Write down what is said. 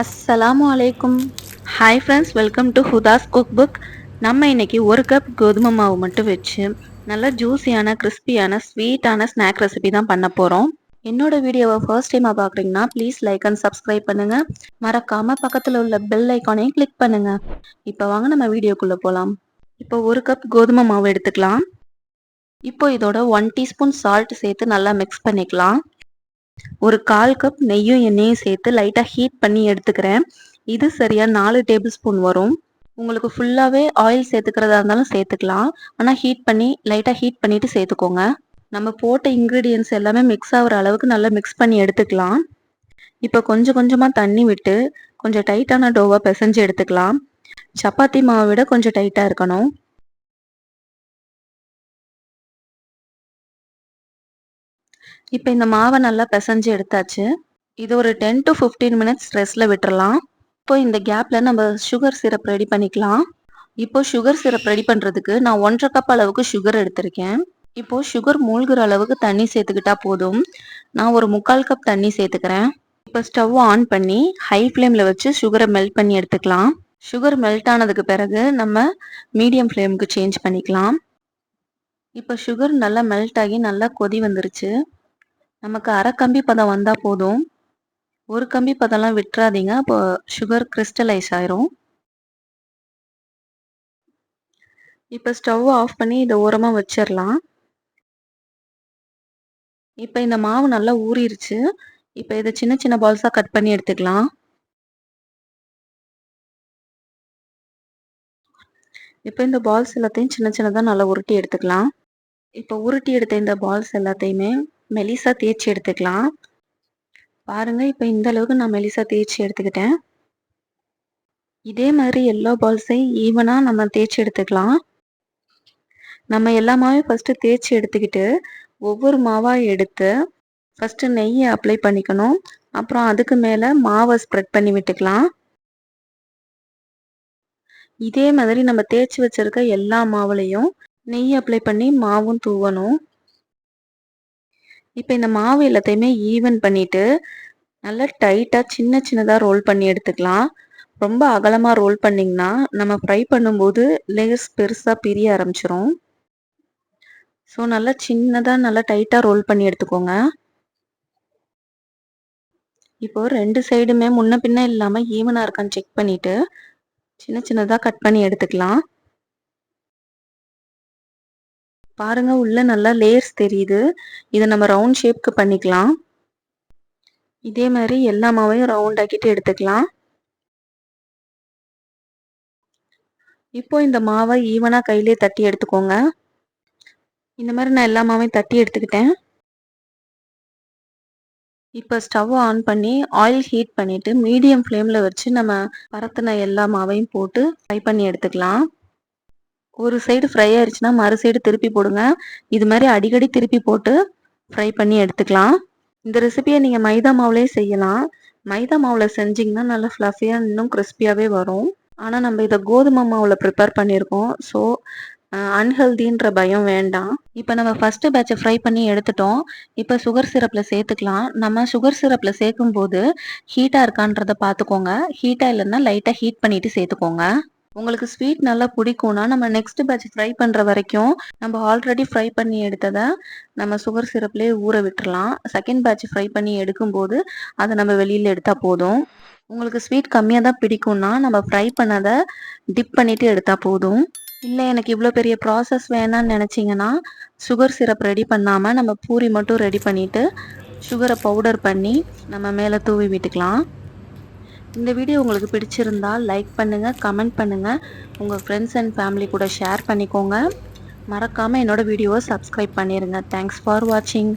அஸ்ஸலாமு அலைக்கும் hi friends welcome to Huda's cook book நம்ம இன்னைக்கு ஒரு கப் கோதுமை மாவு மட்டும் வச்சு நல்ல ஜூஸியான கிறிஸ்பியான ஸ்வீட்டான ஸ்நாக் ரெசிபி தான் பண்ண போகிறோம் என்னோட வீடியோவை ஃபர்ஸ்ட் டைமாக பார்க்குறீங்கன்னா ப்ளீஸ் லைக் அண்ட் சப்ஸ்கிரைப் பண்ணுங்கள் மறக்காமல் பக்கத்தில் உள்ள பெல் ஐக்கானையும் கிளிக் பண்ணுங்கள் இப்போ வாங்க நம்ம வீடியோக்குள்ளே போகலாம் இப்போ ஒரு கப் கோதுமை மாவு எடுத்துக்கலாம். இப்போ இதோட ஒன் டீஸ்பூன் சால்ட் சேர்த்து நல்லா மிக்ஸ் பண்ணிக்கலாம். ஒரு கால் கப் நெய்யும் எண்ணெயும் சேர்த்து லைட்டாக ஹீட் பண்ணி எடுத்துக்கிறேன். இது சரியாக நாலு டேபிள் ஸ்பூன் வரும். உங்களுக்கு ஃபுல்லாகவே ஆயில் சேர்த்துக்கிறதா இருந்தாலும் சேர்த்துக்கலாம். ஆனால் ஹீட் பண்ணி லைட்டாக ஹீட் பண்ணிவிட்டு சேர்த்துக்கோங்க. நம்ம போட்ட இன்க்ரீடியன்ஸ் எல்லாமே மிக்ஸ் ஆகிற அளவுக்கு நல்லா மிக்ஸ் பண்ணி எடுத்துக்கலாம். இப்போ கொஞ்சம் கொஞ்சமாக தண்ணி விட்டு கொஞ்சம் டைட்டான டோவாக பிசைஞ்சு எடுத்துக்கலாம். சப்பாத்தி மாவை விட கொஞ்சம் டைட்டாக இருக்கணும். இப்போ இந்த மாவை நல்லா பிசைஞ்சு எடுத்தாச்சு. இது ஒரு டென் டு ஃபிஃப்டீன் மினிட்ஸ் ரெஸ்ட்டில் விட்டுறலாம். இப்போ இந்த கேப்பில் நம்ம சுகர் சிரப் ரெடி பண்ணிக்கலாம். இப்போ சுகர் சிரப் ரெடி பண்ணுறதுக்கு நான் ஒன்றரை கப் அளவுக்கு சுகர் எடுத்திருக்கேன். இப்போ சுகர் மூழ்கிற அளவுக்கு தண்ணி சேர்த்துக்கிட்டா போதும். நான் ஒரு முக்கால் கப் தண்ணி சேர்த்துக்கிறேன். இப்போ ஸ்டவ் ஆன் பண்ணி ஹை ஃப்ளேமில் வச்சு சுகரை மெல்ட் பண்ணி எடுத்துக்கலாம். சுகர் மெல்ட் ஆனதுக்கு பிறகு நம்ம மீடியம் ஃப்ளேமுக்கு சேஞ்ச் பண்ணிக்கலாம். இப்போ சுகர் நல்லா மெல்ட் ஆகி நல்லா கொதி வந்துருச்சு. நமக்கு அரை கம்பி பதம் வந்தால் போதும். ஒரு கம்பி பதம்லாம் விட்டுறாதீங்க. அப்போ சுகர் கிறிஸ்டலைஸ் ஆயிரும். இப்போ ஸ்டவ் ஆஃப் பண்ணி இதை ஓரமாக வச்சிடலாம் இப்போ இந்த மாவு நல்லா ஊறிடுச்சு இப்போ இதை சின்ன சின்ன பால்ஸாக கட் பண்ணி எடுத்துக்கலாம். இப்போ இந்த பால்ஸ் எல்லாத்தையும் சின்ன சின்னதாக நல்லா உருட்டி எடுத்துக்கலாம். இப்போ உருட்டி எடுத்த இந்த பால்ஸ் எல்லாத்தையுமே மெலிசா தேய்ச்சி எடுத்துக்கலாம். பாருங்க இப்போ இந்த அளவுக்கு நான் மெலிசா தேய்ச்சி எடுத்துக்கிட்டேன். இதே மாதிரி எல்லா பால்ஸையும் ஈவனாக நம்ம தேய்ச்சி எடுத்துக்கலாம். நம்ம எல்லா மாவையும் ஃபஸ்ட்டு தேய்ச்சி எடுத்துக்கிட்டு ஒவ்வொரு மாவாக எடுத்து ஃபஸ்ட்டு நெய்யை அப்ளை பண்ணிக்கணும். அப்புறம் அதுக்கு மேலே மாவை ஸ்ப்ரெட் பண்ணி விட்டுக்கலாம். இதே மாதிரி நம்ம தேய்ச்சி வச்சிருக்க எல்லா மாவுலையும் நெய் அப்ளை பண்ணி மாவும் தூவணும். இப்போ இந்த மாவு எல்லாத்தையுமே ஈவன் பண்ணிட்டு நல்லா டைட்டாக சின்ன சின்னதாக ரோல் பண்ணி எடுத்துக்கலாம். ரொம்ப அகலமாக ரோல் பண்ணிங்கன்னா நம்ம ஃப்ரை பண்ணும்போது லேயர்ஸ் பெருசாக பிரிய ஆரம்பிச்சிரும். ஸோ நல்லா சின்னதாக நல்லா டைட்டாக ரோல் பண்ணி எடுத்துக்கோங்க. இப்போ ரெண்டு சைடுமே முன்ன பின்ன இல்லாமல் ஈவனாக இருக்கான்னு செக் பண்ணிவிட்டு சின்ன சின்னதாக கட் பண்ணி எடுத்துக்கலாம். பாருங்க உள்ள நல்லா லேயர்ஸ் தெரியுது. இதை நம்ம ரவுண்ட் ஷேப்க்கு பண்ணிக்கலாம். இதே மாதிரி எல்லா மாவையும் ரவுண்ட் ஆக்கிட்டு எடுத்துக்கலாம். இப்போ இந்த மாவை ஈவனாக கையிலே தட்டி எடுத்துக்கோங்க. இந்த மாதிரி நான் எல்லா மாவையும் தட்டி எடுத்துக்கிட்டேன். இப்போ ஸ்டவ் ஆன் பண்ணி ஆயில் ஹீட் பண்ணிவிட்டு மீடியம் ஃப்ளேமில் வச்சு நம்ம பரத்தின எல்லா மாவையும் போட்டு ஃப்ரை பண்ணி எடுத்துக்கலாம். ஒரு சைடு ஃப்ரை ஆயிடுச்சுன்னா மறு சைடு திருப்பி போடுங்க. இது மாதிரி அடிக்கடி திருப்பி போட்டு ஃப்ரை பண்ணி எடுத்துக்கலாம். இந்த ரெசிபியை நீங்கள் மைதா மாவுலேயே செய்யலாம். மைதா மாவில் செஞ்சிங்கன்னா நல்லா ஃப்ளஃபியாக இன்னும் கிறிஸ்பியாகவே வரும். ஆனால் நம்ம இதை கோதுமை மாவில் ப்ரிப்பேர் பண்ணியிருக்கோம். ஸோ அன்ஹெல்தின்ற பயம் வேண்டாம். இப்போ நம்ம ஃபஸ்ட்டு பேட்சை ஃப்ரை பண்ணி எடுத்துட்டோம். இப்போ சுகர் சிரப்பில் சேர்த்துக்கலாம். நம்ம சுகர் சிரப்பில் சேர்க்கும் போது ஹீட்டாக இருக்கான்றதை பார்த்துக்கோங்க. ஹீட்டாக இல்லைன்னா லைட்டாக ஹீட் பண்ணிவிட்டு சேர்த்துக்கோங்க. உங்களுக்கு ஸ்வீட் நல்லா பிடிக்கும்னா நம்ம நெக்ஸ்ட் பேட்ச் ஃப்ரை பண்ணுற வரைக்கும் நம்ம ஆல்ரெடி ஃப்ரை பண்ணி எடுத்ததை நம்ம சுகர் சிரப்லேயே ஊற விட்டுறலாம். செகண்ட் பேட்ச் ஃப்ரை பண்ணி எடுக்கும்போது அதை நம்ம வெளியில் எடுத்தால் போதும். உங்களுக்கு ஸ்வீட் கம்மியாக தான் பிடிக்கும்னா நம்ம ஃப்ரை பண்ணதை டிப் பண்ணிவிட்டு எடுத்தால் போதும். இல்லை எனக்கு இவ்வளோ பெரிய ப்ராசஸ் வேணான்னு நினச்சிங்கன்னா சுகர் சிரப் ரெடி பண்ணாமல் நம்ம பூரி மட்டும் ரெடி பண்ணிவிட்டு சுகரை பவுடர் பண்ணி நம்ம மேலே தூவி விட்டுக்கலாம். இந்த வீடியோ உங்களுக்கு பிடிச்சிருந்தால் லைக் பண்ணுங்கள் கமெண்ட் பண்ணுங்கள் உங்கள் ஃப்ரெண்ட்ஸ் அண்ட் ஃபேமிலி கூட ஷேர் பண்ணிக்கோங்க. மறக்காமல் என்னோடய வீடியோவை சப்ஸ்கிரைப் பண்ணிடுங்க தேங்க்ஸ் ஃபார் வாட்சிங்